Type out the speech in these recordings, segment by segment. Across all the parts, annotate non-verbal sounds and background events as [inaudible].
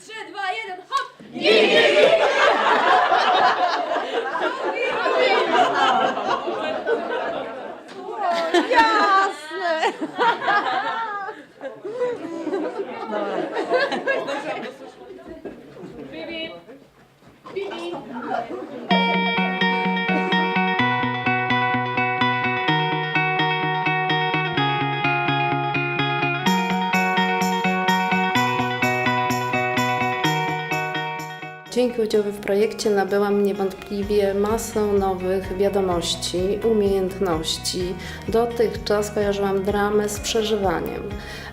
Trzy, dwa, jeden, hop! Jasne! Dzięki udziałowi w projekcie nabyłam niewątpliwie masę nowych wiadomości, umiejętności. Dotychczas kojarzyłam dramę z przeżywaniem.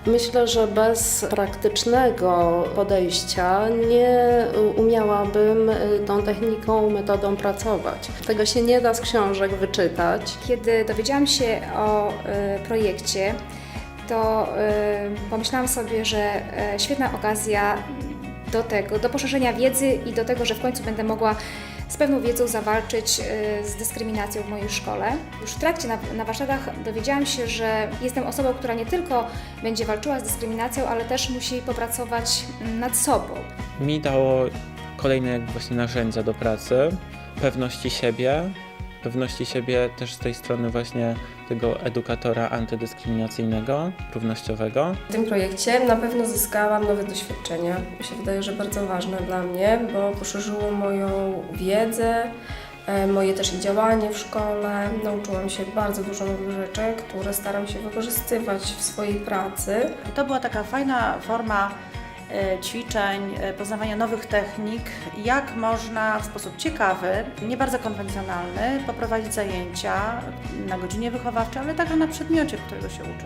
Myślę, że bez praktycznego podejścia nie umiałabym y, tą techniką, metodą pracować. Tego się nie da z książek wyczytać. Kiedy dowiedziałam się o e, projekcie, to e, pomyślałam sobie, że świetna okazja do tego, do poszerzenia wiedzy i do tego, że w końcu będę mogła z pewną wiedzą zawalczyć e, z dyskryminacją w mojej szkole. Już w trakcie na, na warsztatach dowiedziałam się, że jestem osobą, która nie tylko będzie walczyła z dyskryminacją, ale też musi popracować nad sobą. mi dało kolejne właśnie narzędzia do pracy, pewności siebie, pewności siebie też z tej strony właśnie tego edukatora antydyskryminacyjnego, równościowego. W tym projekcie na pewno zyskałam nowe doświadczenia. Mi się wydaje, że bardzo ważne dla mnie, bo poszerzyło moją wiedzę, e, moje też i działanie w szkole. Nauczyłam się bardzo dużo nowych rzeczy, które staram się wykorzystywać w swojej pracy. To była taka fajna forma ćwiczeń, e, poznawania nowych technik, jak można w sposób ciekawy, nie bardzo konwencjonalny, poprowadzić zajęcia na godzinie wychowawczej, ale także na przedmiocie, którego się uczy.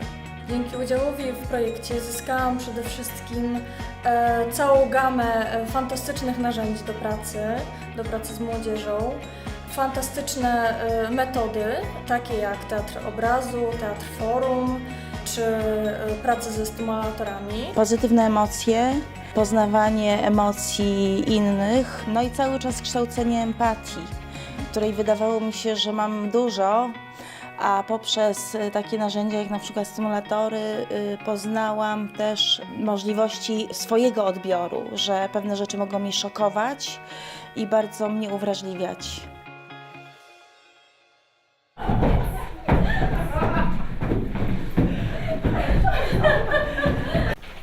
Dzięki udziałowi w projekcie zyskałam przede wszystkim e, całą gamę e, fantastycznych narzędzi do pracy, do pracy z młodzieżą. Fantastyczne e, metody, takie jak teatr obrazu, teatr forum czy e, praca ze stymulatorami. pozytywne emocje, poznawanie emocji innych, no i cały czas kształcenie empatii, której wydawało mi się, że mam dużo, a poprzez y, takie narzędzia jak na przykład stymulatory y, poznałam też możliwości swojego odbioru, że pewne rzeczy mogą mnie szokować i bardzo mnie uwrażliwiać.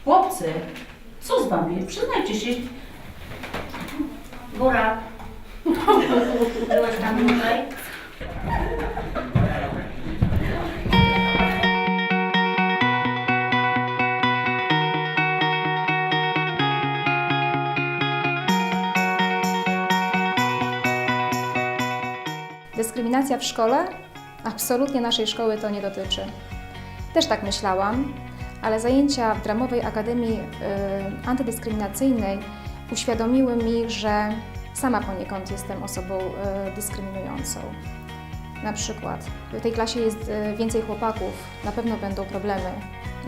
Chłopcy, co z wami? Przyznajcie się. Góra. [laughs] Byłeś tam dłużej? Dyskryminacja w szkole? Absolutnie naszej szkoły to nie dotyczy. Też tak myślałam, ale zajęcia w Dramowej Akademii y, Antydyskryminacyjnej uświadomiły mi, że sama poniekąd jestem osobą y, dyskryminującą. Na przykład w tej klasie jest y, więcej chłopaków, na pewno będą problemy.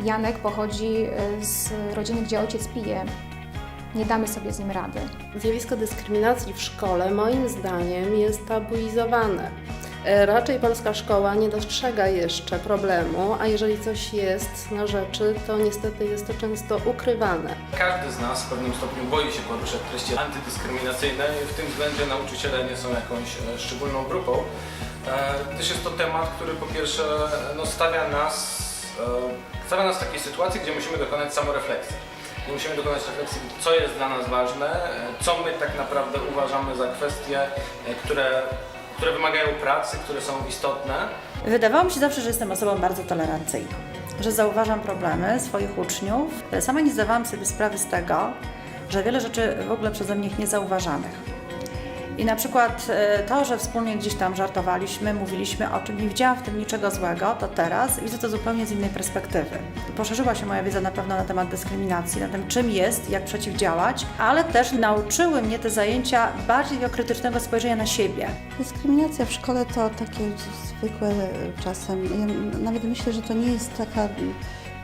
Janek pochodzi z rodziny, gdzie ojciec pije. Nie damy sobie z nim rady. Zjawisko dyskryminacji w szkole moim zdaniem jest tabuizowane. E, Raczej polska szkoła nie dostrzega jeszcze problemu, a jeżeli coś jest na rzeczy, to niestety jest to często ukrywane. Każdy z nas w pewnym stopniu boi się poruszać treści antydyskryminacyjne i w tym względzie nauczyciele nie są jakąś e, szczególną grupą. E, Też jest to temat, który po pierwsze no, stawia, nas, stawia nas w takiej sytuacji, gdzie musimy dokonać samorefleksji. Gdzie musimy dokonać refleksji, co jest dla nas ważne, co my tak naprawdę uważamy za kwestie, które, które wymagają pracy, które są istotne. Wydawało mi się zawsze, że jestem osobą bardzo tolerancyjną, że zauważam problemy swoich uczniów. Sama nie zdawałam sobie sprawy z tego, że wiele rzeczy w ogóle przeze mnie niezauważanych. I na przykład e, to, że wspólnie gdzieś tam żartowaliśmy, mówiliśmy o czym, nie widziałam w tym niczego złego, to teraz widzę to zupełnie z innej perspektywy. Poszerzyła się moja wiedza na pewno na temat dyskryminacji, na tym czym jest, jak przeciwdziałać, ale też nauczyły mnie te zajęcia bardziej krytycznego spojrzenia na siebie. Dyskryminacja w szkole to takie zwykłe czasem. Ja nawet myślę, że to nie jest taka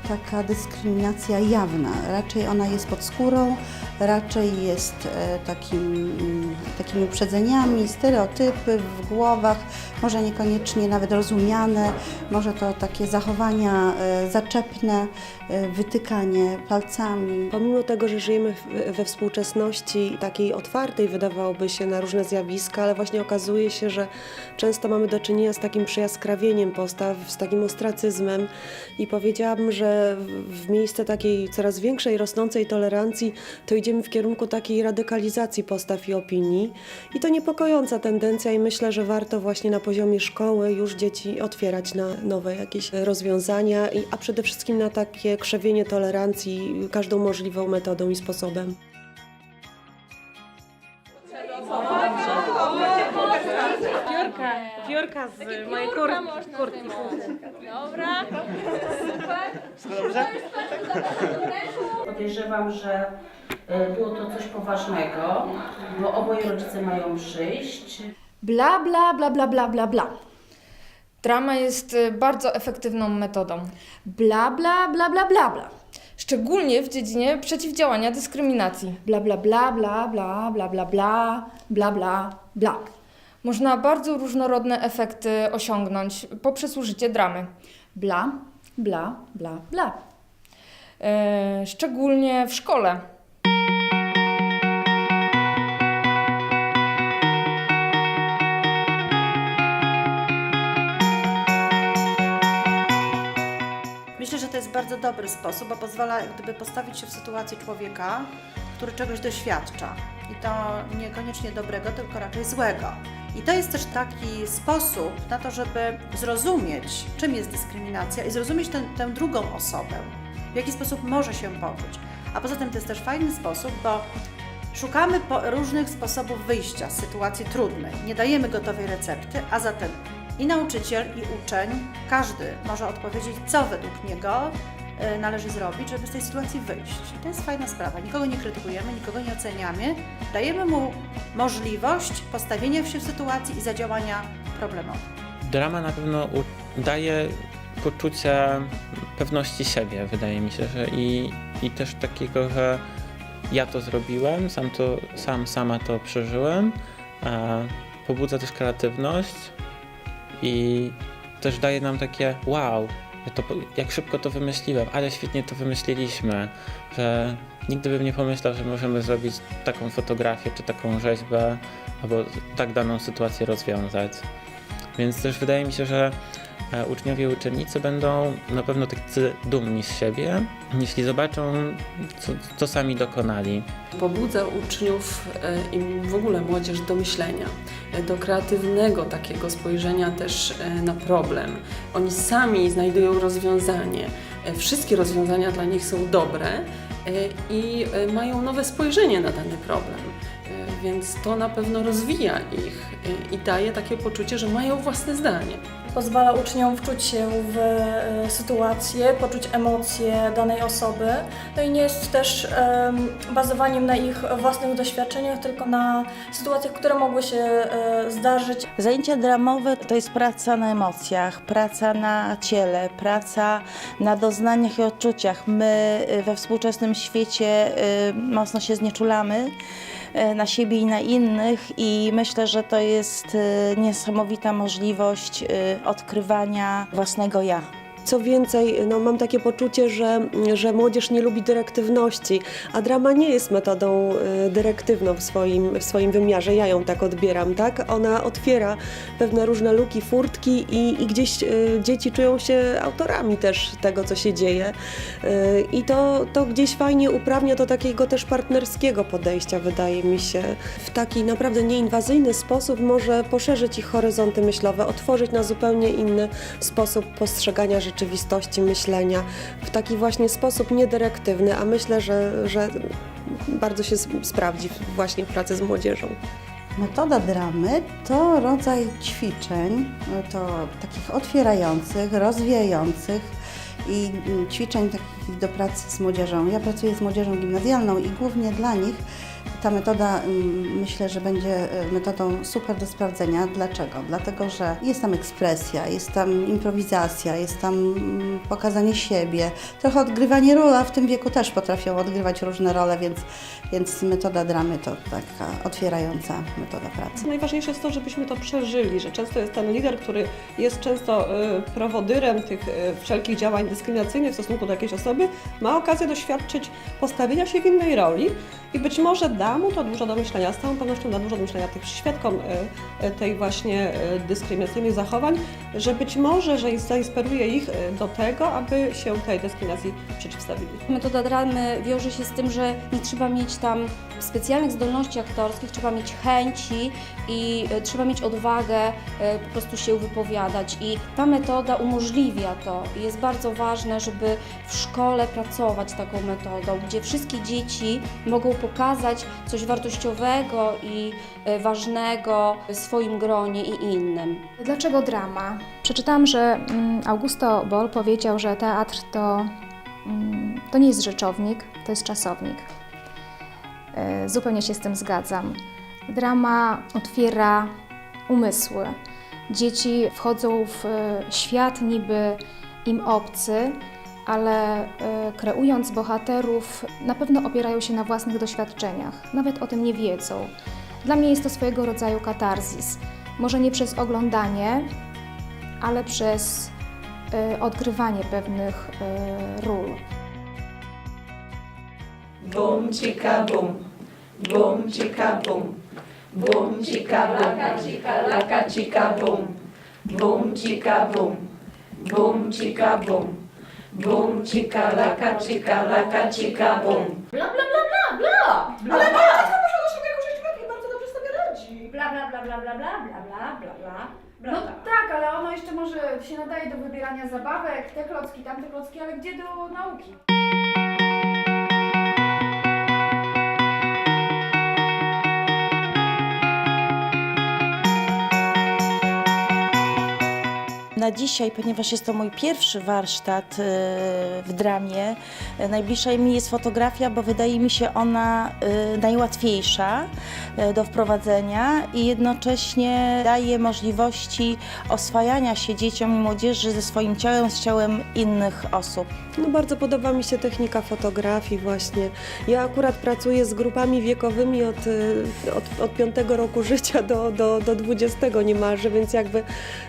taka dyskryminacja jawna. Raczej ona jest pod skórą, raczej jest e, takim, mm, takimi uprzedzeniami, stereotypy w głowach, może niekoniecznie nawet rozumiane, może to takie zachowania e, zaczepne, e, wytykanie palcami. Pomimo tego, że żyjemy we współczesności takiej otwartej, wydawałoby się na różne zjawiska, ale właśnie okazuje się, że często mamy do czynienia z takim przyjaskrawieniem postaw, z takim ostracyzmem i powiedziałabym, że w- w miejsce takiej coraz większej, rosnącej tolerancji, to idziemy w kierunku takiej radykalizacji postaw i opinii i to niepokojąca tendencja i myślę, że warto właśnie na poziomie szkoły już dzieci otwierać na nowe jakieś rozwiązania, a przede wszystkim na takie krzewienie tolerancji każdą możliwą metodą i sposobem. Piórka z mojej kurtki. kurtki. Podejrzewam, że e, było to coś poważnego, bo oboje rodzice mają przyjść. Bla, bla, bla, bla, bla, bla, bla. Drama jest y, bardzo efektywną metodą. Bla, bla, bla, bla, bla, bla. Szczególnie w dziedzinie przeciwdziałania dyskryminacji. Bla, bla, bla, bla, bla, bla, bla, bla, bla, bla, bla. Można bardzo różnorodne efekty osiągnąć poprzez użycie dramy. Bla, bla, bla, bla. E, szczególnie w szkole. Myślę, że to jest bardzo dobry sposób, bo pozwala jak gdyby postawić się w sytuacji człowieka, który czegoś doświadcza. I to niekoniecznie dobrego, tylko raczej złego. I to jest też taki sposób na to, żeby zrozumieć, czym jest dyskryminacja i zrozumieć tę, tę drugą osobę, w jaki sposób może się poczuć. A poza tym to jest też fajny sposób, bo szukamy różnych sposobów wyjścia z sytuacji trudnej. Nie dajemy gotowej recepty, a zatem i nauczyciel, i uczeń, każdy może odpowiedzieć, co według niego należy zrobić, żeby z tej sytuacji wyjść. I to jest fajna sprawa. Nikogo nie krytykujemy, nikogo nie oceniamy. Dajemy mu możliwość postawienia się w sytuacji i zadziałania problemowi. Drama na pewno daje poczucie pewności siebie, wydaje mi się, że i, i też takiego, że ja to zrobiłem, sam, to, sam sama to przeżyłem. E, pobudza też kreatywność i też daje nam takie wow, to, jak szybko to wymyśliłem, ale świetnie to wymyśliliśmy, że nigdy bym nie pomyślał, że możemy zrobić taką fotografię czy taką rzeźbę, albo tak daną sytuację rozwiązać. Więc też wydaje mi się, że uczniowie i uczennice będą na pewno tacy dumni z siebie, jeśli zobaczą, co, co sami dokonali. Pobudza uczniów e, i w ogóle młodzież do myślenia, e, do kreatywnego takiego spojrzenia też e, na problem. Oni sami znajdują rozwiązanie. E, Wszystkie rozwiązania dla nich są dobre e, i e, mają nowe spojrzenie na dany problem. E, Więc to na pewno rozwija ich e, i daje takie poczucie, że mają własne zdanie. Pozwala uczniom wczuć się w e, sytuację, poczuć emocje danej osoby. No i nie jest też em, bazowaniem na ich własnych doświadczeniach, tylko na sytuacjach, które mogły się e, zdarzyć. Zajęcia dramowe to jest praca na emocjach, praca na ciele, praca na doznaniach i odczuciach. My y, we współczesnym świecie mocno się znieczulamy na siebie i na innych i myślę, że to jest y, niesamowita możliwość y, odkrywania własnego ja. Co więcej, no, mam takie poczucie, że, że młodzież nie lubi dyrektywności, a drama nie jest metodą e, dyrektywną w swoim, w swoim wymiarze. Ja ją tak odbieram, tak? Ona otwiera pewne różne luki, furtki i, i gdzieś e, dzieci czują się autorami też tego, co się dzieje. E, I to, to gdzieś fajnie uprawnia do takiego też partnerskiego podejścia, wydaje mi się. W taki naprawdę nieinwazyjny sposób może poszerzyć ich horyzonty myślowe, otworzyć na zupełnie inny sposób postrzegania rzeczywistości, myślenia, w taki właśnie sposób niedyrektywny, a myślę, że, że bardzo się sprawdzi właśnie w pracy z młodzieżą. Metoda dramy to rodzaj ćwiczeń, to takich otwierających, rozwijających i mm, ćwiczeń takich do pracy z młodzieżą. Ja pracuję z młodzieżą gimnazjalną i głównie dla nich ta metoda mm, myślę, że będzie e, metodą super do sprawdzenia. Dlaczego? Dlatego, że jest tam ekspresja, jest tam improwizacja, jest tam mm, pokazanie siebie, trochę odgrywanie ról, a w tym wieku też potrafią odgrywać różne role, więc, więc metoda dramy to taka otwierająca metoda pracy. Najważniejsze jest to, żebyśmy to przeżyli, że często jest ten lider, który jest często y, prowodyrem tych y, wszelkich działań dyskryminacyjnych w stosunku do jakiejś osoby, ma okazję doświadczyć postawienia się w innej roli i być może da mu to dużo do myślenia, z całą pewnością da dużo do myślenia tych świadkom y, y, tej właśnie y, dyskryminacyjnych zachowań, że być może, że zainspiruje ich do tego, aby się tej dyskryminacji przeciwstawili. Metoda dramy wiąże się z tym, że nie trzeba mieć tam specjalnych zdolności aktorskich, trzeba mieć chęci i e, trzeba mieć odwagę e, po prostu się wypowiadać. I ta metoda umożliwia to. Jest bardzo ważne, żeby w szkole pracować taką metodą, gdzie wszystkie dzieci mogą pokazać coś wartościowego i e, ważnego w swoim gronie i innym. Dlaczego drama? Przeczytałam, że mm, Augusto Boll powiedział, że teatr to, mm, to nie jest rzeczownik, to jest czasownik. E, Zupełnie się z tym zgadzam. Drama otwiera umysły. Dzieci wchodzą w e, świat niby im obcy, ale e, kreując bohaterów, na pewno opierają się na własnych doświadczeniach. Nawet o tym nie wiedzą. Dla mnie jest to swojego rodzaju katarzis. Może nie przez oglądanie, ale przez e, odgrywanie pewnych e, ról. Bum chika bum, bum chika bum, bum chika laka chika laka chika bum, bum chika bum, bum chika bum, bum chika laka chika laka chika bum. Bla bla bla bla bla! Ale Marta może do sobie użyć i bardzo dobrze sobie radzi. Bla bla bla bla bla bla bla bla bla bla. No tak, ale ono jeszcze może się nadaje do wybierania zabawek, te klocki, tamte klocki, ale gdzie do nauki? Na dzisiaj, ponieważ jest to mój pierwszy warsztat y, w dramie, y, najbliższa mi jest fotografia, bo wydaje mi się ona y, najłatwiejsza do wprowadzenia i jednocześnie daje możliwości oswajania się dzieciom i młodzieży ze swoim ciałem, z ciałem innych osób. No bardzo podoba mi się technika fotografii właśnie. Ja akurat pracuję z grupami wiekowymi od, od, od 5 roku życia do, do, do 20 niemalże, więc jakby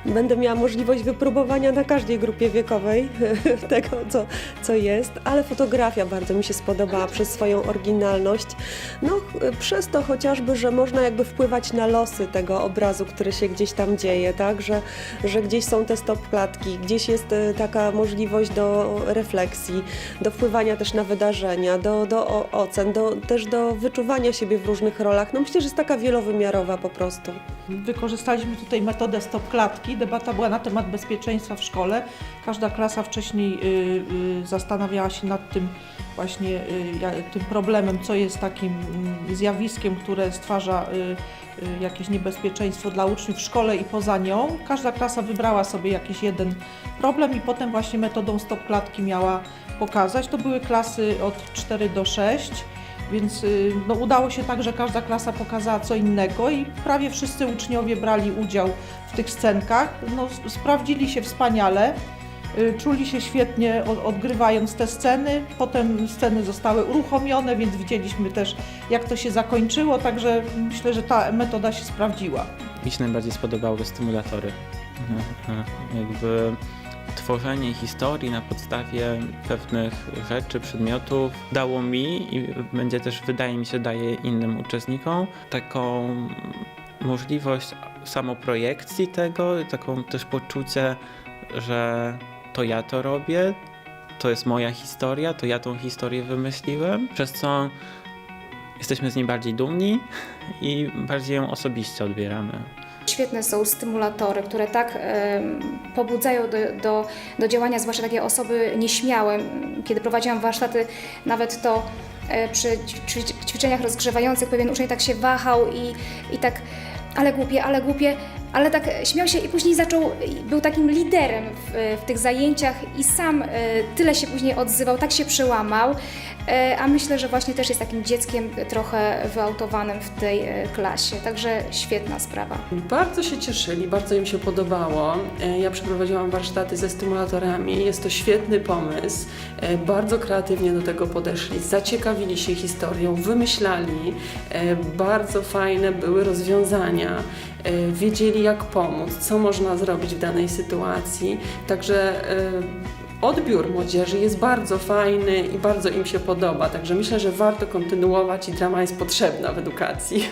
będę miała możliwość wypróbowania na każdej grupie wiekowej [laughs] tego, co, co jest, ale fotografia bardzo mi się spodobała przez swoją oryginalność. No przez to chociażby, że można jakby wpływać na losy tego obrazu, który się gdzieś tam dzieje, tak, że, że gdzieś są te stop klatki, gdzieś jest y, taka możliwość do refleksji, do wpływania też na wydarzenia, do, do ocen, do, też do wyczuwania siebie w różnych rolach. No myślę, że jest taka wielowymiarowa po prostu. Wykorzystaliśmy tutaj metodę stop klatki. Debata była na temat bezpieczeństwa w szkole. Każda klasa wcześniej y, y, zastanawiała się nad tym właśnie y, tym problemem, co jest takim mm, zjawiskiem, które stwarza jakieś niebezpieczeństwo dla uczniów w szkole i poza nią. Każda klasa wybrała sobie jakiś jeden problem i potem właśnie metodą stop klatki miała pokazać. To były klasy od 4 do 6. Więc y, no, udało się tak, że każda klasa pokazała co innego i prawie wszyscy uczniowie brali udział w tych scenkach. No, sprawdzili się wspaniale, y, czuli się świetnie odgrywając te sceny. Potem sceny zostały uruchomione, więc widzieliśmy też jak to się zakończyło, także myślę, że ta metoda się sprawdziła. Mi się najbardziej spodobały stymulatory. Mhm. Jakby tworzenie historii na podstawie pewnych rzeczy, przedmiotów dało mi i będzie też, wydaje mi się, daje innym uczestnikom taką możliwość samoprojekcji tego, taką też poczucie, że to ja to robię, to jest moja historia, to ja tą historię wymyśliłem, przez co jesteśmy z niej bardziej dumni i bardziej ją osobiście odbieramy. Świetne są stymulatory, które tak pobudzają do, do, do działania, zwłaszcza takie osoby nieśmiałe. Kiedy prowadziłam warsztaty, nawet to e, przy ćwi- ćwi- ćwiczeniach rozgrzewających pewien uczeń tak się wahał i, i tak ale głupie, ale głupie, ale tak śmiał się i później zaczął, był takim liderem w, w tych zajęciach i sam e, tyle się później odzywał, tak się przełamał. E, a myślę, że właśnie też jest takim dzieckiem trochę wyautowanym w tej e, klasie, także świetna sprawa. Bardzo się cieszyli, bardzo im się podobało. E, Ja przeprowadziłam warsztaty ze stymulatorami. Jest to świetny pomysł. Bardzo kreatywnie do tego podeszli, zaciekawili się historią, wymyślali. Bardzo fajne były rozwiązania. Wiedzieli, jak pomóc, co można zrobić w danej sytuacji. Także odbiór młodzieży jest bardzo fajny i bardzo im się podoba. Także myślę, że warto kontynuować i drama jest potrzebna w edukacji.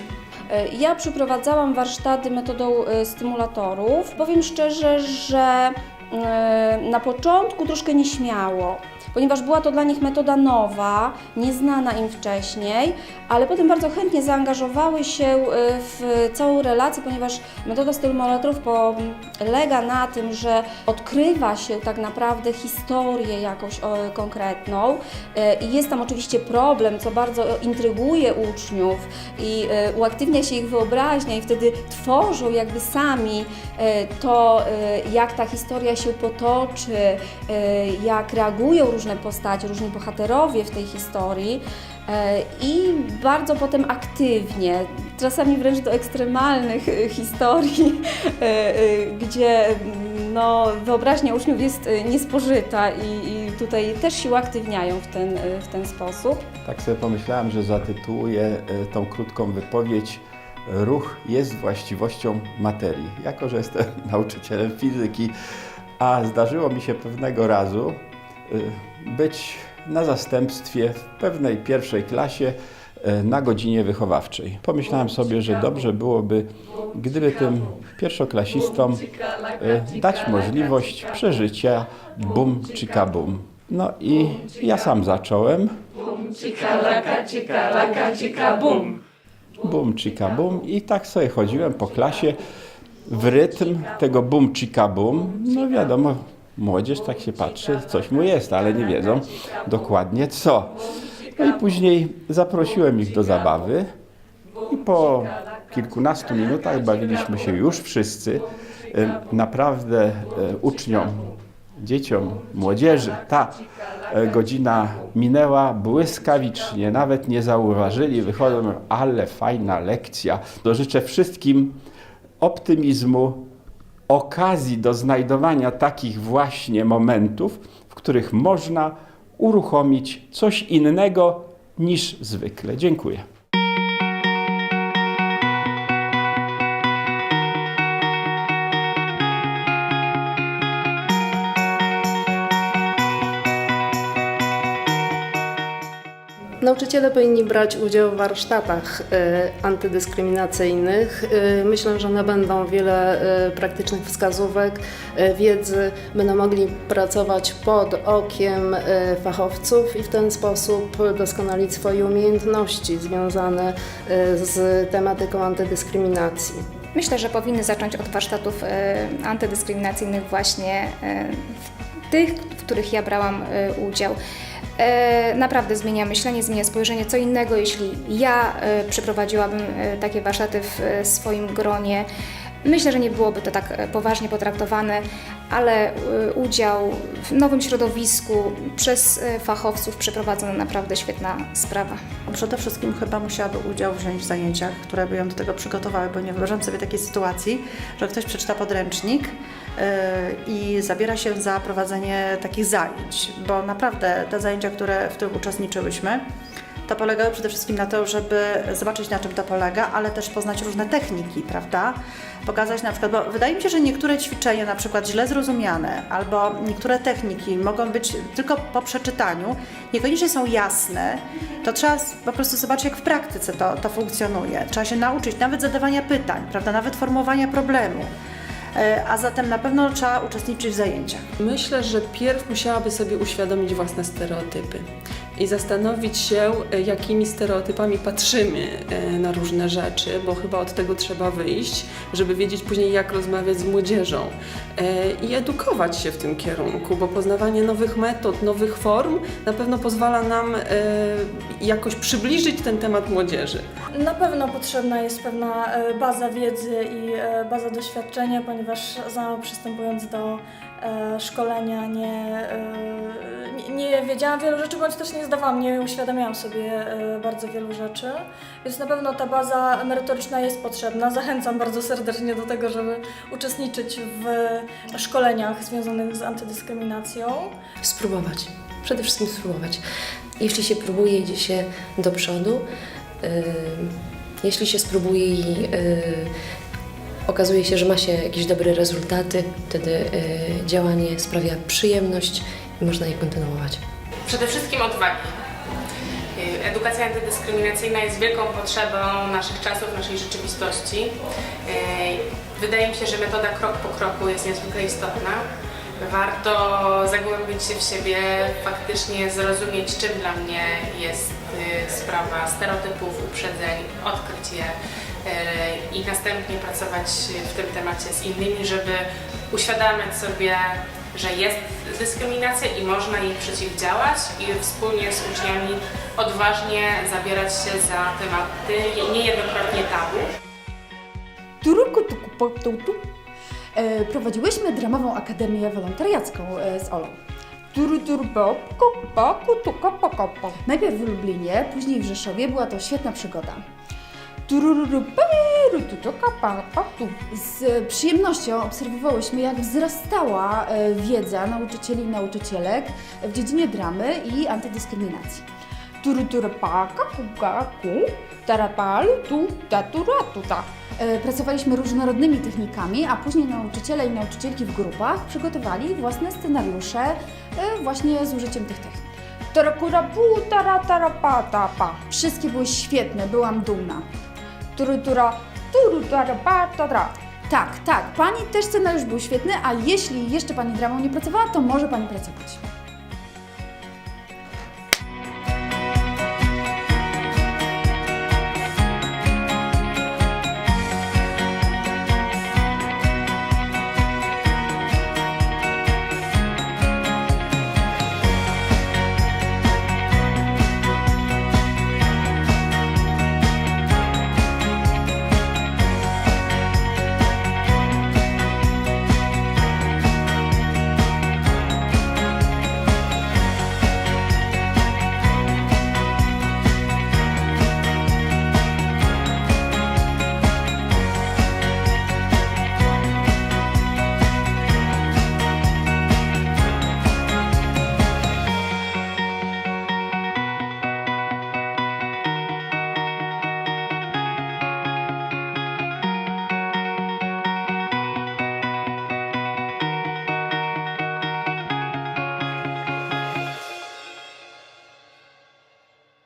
E, Ja przeprowadzałam warsztaty metodą e, stymulatorów. Powiem szczerze, że e, na początku troszkę nieśmiało, ponieważ była to dla nich metoda nowa, nieznana im wcześniej, ale potem bardzo chętnie zaangażowały się e, w całą relację, ponieważ metoda stymulatorów polega na tym, że odkrywa się tak naprawdę historię jakąś konkretną e, i jest tam oczywiście problem, co bardzo intryguje uczniów i e, uaktywnia się ich wyobraźnia i wtedy tworzą jakby sami to, jak ta historia się potoczy, jak reagują różne postacie, różni bohaterowie w tej historii. E, I bardzo potem aktywnie, czasami wręcz do ekstremalnych e, historii, e, gdzie no, wyobraźnia uczniów jest niespożyta i, i tutaj też się uaktywniają w ten, w ten sposób. Tak sobie pomyślałem, że zatytułuję tą krótką wypowiedź Ruch jest właściwością materii. Jako, że jestem [laughs] nauczycielem fizyki, a zdarzyło mi się pewnego razu być na zastępstwie w pewnej pierwszej klasie e, na godzinie wychowawczej. Pomyślałem sobie, że dobrze byłoby, gdyby tym pierwszoklasistom e, dać możliwość przeżycia bum chika bum. No i ja sam zacząłem. Bum. Bum chika bum i tak sobie chodziłem po klasie w rytm tego bum chika bum. No wiadomo, młodzież tak się patrzy, coś mu jest, ale nie wiedzą dokładnie co. No i później zaprosiłem ich do zabawy i po kilkunastu minutach bawiliśmy się już wszyscy. Naprawdę e, uczniom, dzieciom, młodzieży ta e, godzina minęła błyskawicznie, nawet nie zauważyli, wychodzą, ale fajna lekcja. To życzę wszystkim optymizmu, okazji do znajdowania takich właśnie momentów, w których można uruchomić coś innego niż zwykle. Dziękuję. Nauczyciele powinni brać udział w warsztatach e, antydyskryminacyjnych. E, Myślę, że one będą wiele e, praktycznych wskazówek, wiedzy, będą mogli pracować pod okiem fachowców i w ten sposób doskonalić swoje umiejętności związane z tematyką antydyskryminacji. Myślę, że powinny zacząć od warsztatów antydyskryminacyjnych właśnie tych, w których ja brałam udział. E, Naprawdę zmienia myślenie, zmienia spojrzenie. Co innego, jeśli ja e, przeprowadziłabym e, takie warsztaty w swoim gronie. Myślę, że nie byłoby to tak poważnie potraktowane, ale udział w nowym środowisku przez fachowców przeprowadzona naprawdę świetna sprawa. Przede wszystkim chyba musiałaby udział wziąć w zajęciach, które by ją do tego przygotowały, bo nie wyobrażam sobie takiej sytuacji, że ktoś przeczyta podręcznik i zabiera się za prowadzenie takich zajęć, bo naprawdę te zajęcia, które, w których uczestniczyłyśmy, to polegały przede wszystkim na to, żeby zobaczyć na czym to polega, ale też poznać różne techniki, prawda? Pokazać na przykład, bo wydaje mi się, że niektóre ćwiczenia na przykład źle zrozumiane albo niektóre techniki mogą być tylko po przeczytaniu, niekoniecznie są jasne, to trzeba po prostu zobaczyć jak w praktyce to, to funkcjonuje. Trzeba się nauczyć nawet zadawania pytań, prawda? Nawet formułowania problemu. E, A zatem na pewno trzeba uczestniczyć w zajęciach. Myślę, że pierw musiałaby sobie uświadomić własne stereotypy i zastanowić się, e, jakimi stereotypami patrzymy e, na różne rzeczy, bo chyba od tego trzeba wyjść, żeby wiedzieć później, jak rozmawiać z młodzieżą e, i edukować się w tym kierunku, bo poznawanie nowych metod, nowych form na pewno pozwala nam jakoś przybliżyć ten temat młodzieży. Na pewno potrzebna jest pewna baza wiedzy i baza doświadczenia, ponieważ za przystępując do szkolenia nie, e, nie, nie wiedziałam wielu rzeczy, bądź też nie zdawałam, nie uświadamiałam sobie e, bardzo wielu rzeczy. Więc na pewno ta baza merytoryczna jest potrzebna. Zachęcam bardzo serdecznie do tego, żeby uczestniczyć w szkoleniach związanych z antydyskryminacją. spróbować. Przede wszystkim spróbować. Jeśli się próbuje, idzie się do przodu. Jeśli się spróbuje i yy, okazuje się, że ma się jakieś dobre rezultaty, wtedy yy, działanie sprawia przyjemność i można je kontynuować. Przede wszystkim odwagi. Y, Edukacja antydyskryminacyjna jest wielką potrzebą naszych czasów, naszej rzeczywistości. Y, Wydaje mi się, że metoda krok po kroku jest niezwykle istotna. Warto zagłębić się w siebie, faktycznie zrozumieć, czym dla mnie jest y, sprawa stereotypów, uprzedzeń, odkryć je y, i następnie pracować w tym temacie z innymi, żeby uświadamiać sobie, że jest dyskryminacja i można jej przeciwdziałać i wspólnie z uczniami odważnie zabierać się za tematy niejednokrotnie tabu. Turuku, tuku, po, tu, tu. E, prowadziłyśmy dramową akademię wolontariacką e, z Olą. Najpierw w Lublinie, później w Rzeszowie. Była to świetna przygoda. Z przyjemnością obserwowałyśmy, jak wzrastała e, wiedza nauczycieli i nauczycielek w dziedzinie dramy i antydyskryminacji. E, Pracowaliśmy różnorodnymi technikami, a później nauczyciele i nauczycielki w grupach przygotowali własne scenariusze e, właśnie z użyciem tych technik. Wszystkie były świetne, byłam dumna. Turu, tura, turu, tara, pa, ta, tra. Tak, tak, Pani też scenariusz był świetny, a jeśli jeszcze Pani dramą nie pracowała, to może Pani pracować.